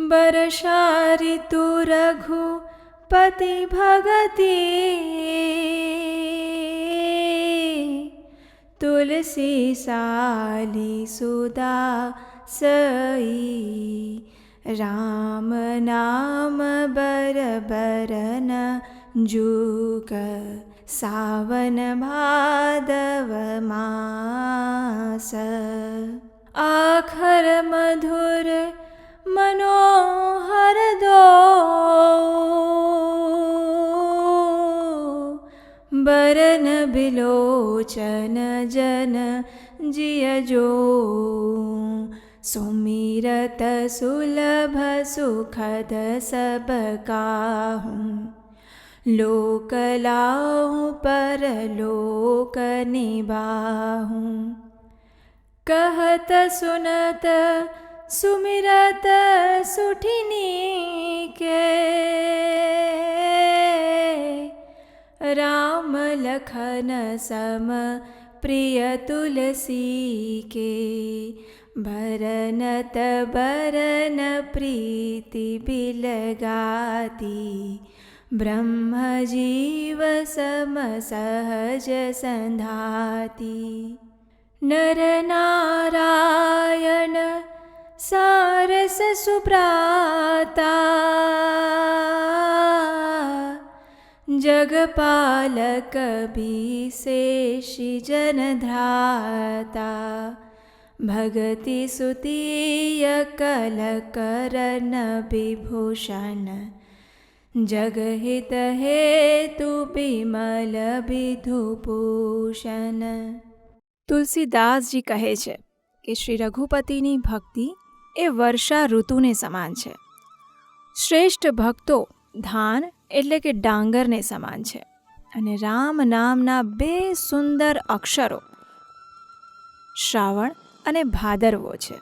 वर्षा ऋतु रघुपति भगति। तुलसी साली सुदा सई। राम नाम बर बरन जुग। सावन भादव मास। आखर मधुर मनोहर बिलोचन जन जिय जो सुमिरत सुलभ सुखद सब काहूँ। लोक लाहूँ पर लोक निबाहूँ कहत सुनत सुमिरत सुठिनी के रामलखन सम प्रिय तुलसी के भरण तर प्रीति पिलगा ब्रह्म जीव सम सहज सधाति। नरनारायण सारस सुप्राता जगपालक विशेषि जनध्राता भगति सुतीय कलकरन विभूषण जगहित हेतु વિમલ વિધુભૂષણ તુલસીદાસજી કહે છે કે શ્રી રઘુપતિની ભક્તિ એ વર્ષા ઋતુને સમાન છે શ્રેષ્ઠ ભક્તો ધાન એટલે કે ડાંગરને સમાન છે. અને રામ નામના બે સુંદર અક્ષરો શ્રાવણ અને ભાદરવો છે.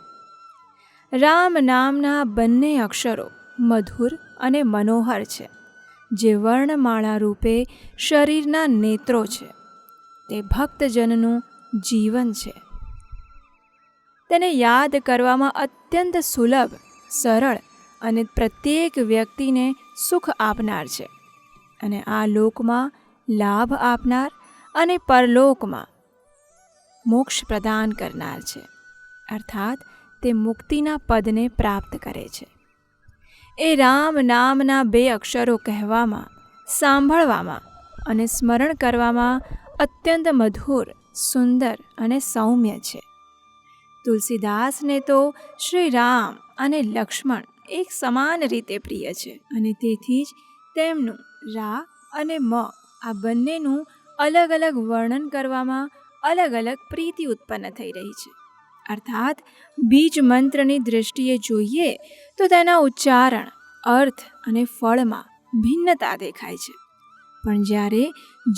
રામ નામના બંને અક્ષરો મધુર અને મનોહર છે, જે વર્ણમાળા રૂપે શરીરના નેત્રો છે. તે ભક્તજનનું જીવન છે. તેને યાદ કરવામાં અત્યંત સુલભ, સરળ અને પ્રત્યેક વ્યક્તિને સુખ આપનાર છે. અને આ લોકમાં લાભ આપનાર અને પરલોકમાં મોક્ષ પ્રદાન કરનાર છે. અર્થાત, તે મુક્તિના પદને પ્રાપ્ત કરે છે. એ રામ નામના બે અક્ષરો કહેવામાં, સાંભળવામાં અને સ્મરણ કરવામાં અત્યંત મધુર, સુંદર અને સૌમ્ય છે. તુલસીદાસને તો શ્રી રામ અને લક્ષ્મણ એક સમાન રીતે પ્રિય છે અને તેથી જ તેમનું રા અને મ આ બંનેનું અલગ અલગ વર્ણન કરવામાં અલગ અલગ પ્રીતિ ઉત્પન્ન થઈ રહી છે. અર્થાત, બીજ મંત્રની દૃષ્ટિએ જોઈએ તો તેના ઉચ્ચારણ, અર્થ અને ફળમાં ભિન્નતા દેખાય છે. પણ જ્યારે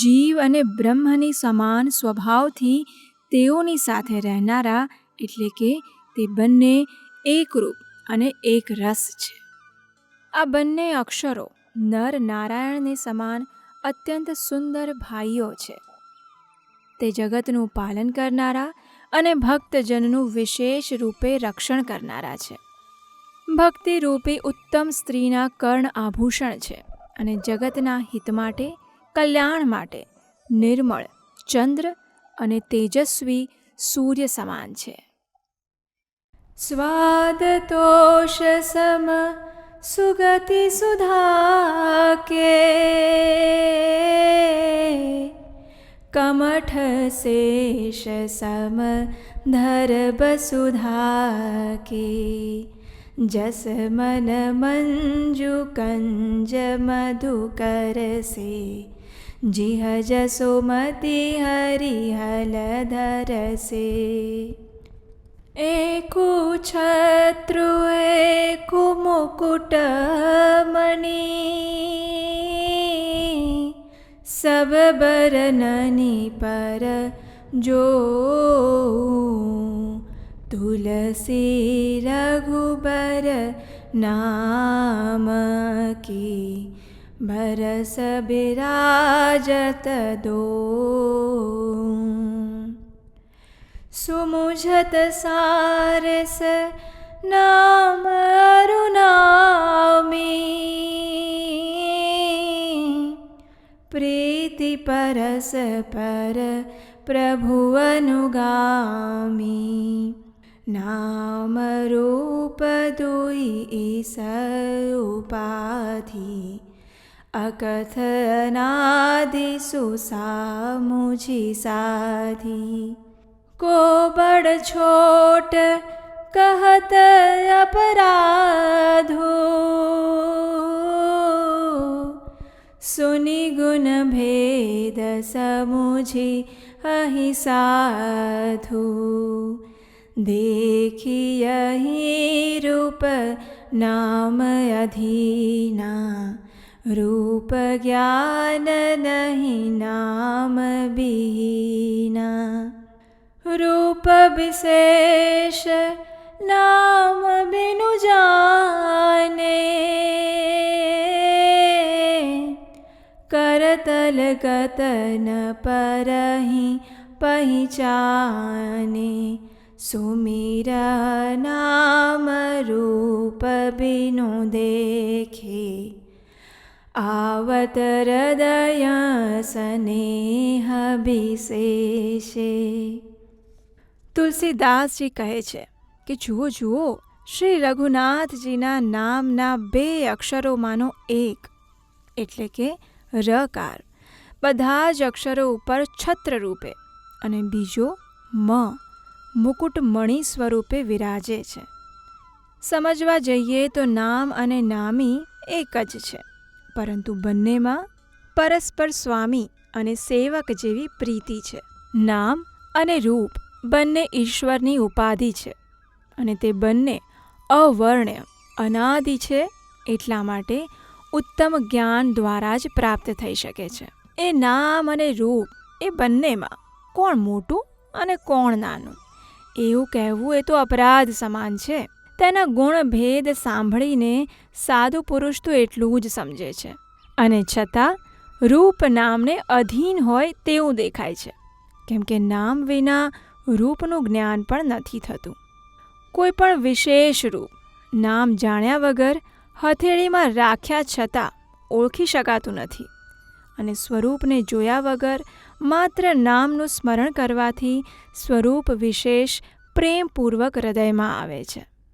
જીવ અને બ્રહ્મની સમાન સ્વભાવથી તેઓની સાથે રહેનારા એટલે કે તે બંને એકરૂપ અને એક રસ છે. આ બંને અક્ષરો નર નારાયણને સમાન અત્યંત સુંદર ભાઈઓ છે. તે જગતનું પાલન કરનારા અને ભક્તજનનું વિશેષ રૂપે રક્ષણ કરનારા છે. ભક્તિ રૂપી ઉત્તમ સ્ત્રીના કર્ણ આભૂષણ છે અને જગતના હિત માટે, કલ્યાણ માટે નિર્મળ, ચંદ્ર અને તેજસ્વી સૂર્ય સમાન છે. स्वादतोषसम सुगतिसुधाके कमठशेषसम सुधा जस मन मञ्जु कञ्ज मधुकर जिह जसोमति हरिहल धर કે જસ મન મંજુ કંજ મધુકર સે જીહ જસોમતી હરિહલ ધર સે એકુ છત્રુ એકુ सुमुझत सारस नाम नमरु प्रीति परस पर प्रभुवनुगामि नामरूप दु इस उपाधि। अकथनादि सुसा मुझि साधि। को बड़ छोट कहत अपराधो। सुनि गुण भेद समुझी अहि साधु। देखी अहि रूप नाम अधीना रूप ज्ञान नहीं नाम बीना रूपविशेष नाम बिनु जाने। करतल गतन परहि पहिचाने। सुमिर नाम रूप बिनु देखे। आवत हृदय सनेहाः विशेषे। તુલસીદાસજી કહે છે કે, જુઓ જુઓ, શ્રી રઘુનાથજીના નામના બે અક્ષરોમાંનો એક, એટલે કે રકાર. બધા જ અક્ષરો ઉપર છત્ર રૂપે અને બીજો મ, મુકુટમણિ સ્વરૂપે વિરાજે છે. સમજવા જઈએ તો નામ અને નામી એક જ છે, પરંતુ બંનેમાં પરસ્પર સ્વામી અને સેવક જેવી પ્રીતિ છે. નામ અને રૂપ બંને ઈશ્વરની ઉપાધિ છે અને તે બંને અવર્ણ્ય અનાદિ છે એટલા માટે ઉત્તમ જ્ઞાન દ્વારા જ પ્રાપ્ત થઈ શકે છે. એ નામ અને રૂપ એ બંનેમાં કોણ મોટું અને કોણ નાનું? એવું કહેવું એ તો અપરાધ સમાન છે. તેના ગુણ ભેદ સાંભળીને સાધુ પુરુષ તો એટલું જ સમજે છે. અને છતાં રૂપ નામને અધીન હોય તેવું દેખાય છે. કેમ કે નામ વિના રૂપનું જ્ઞાન પણ નથી થતું. કોઈ પણ વિશેષ રૂપ, નામ જાણ્યા વગર હથેળીમાં રાખ્યા છતાં ઓળખી શકાતું નથી અને સ્વરૂપને જોયા વગર માત્ર નામનું સ્મરણ કરવાથી સ્વરૂપ વિશેષ પ્રેમપૂર્વક હૃદયમાં આવે છે.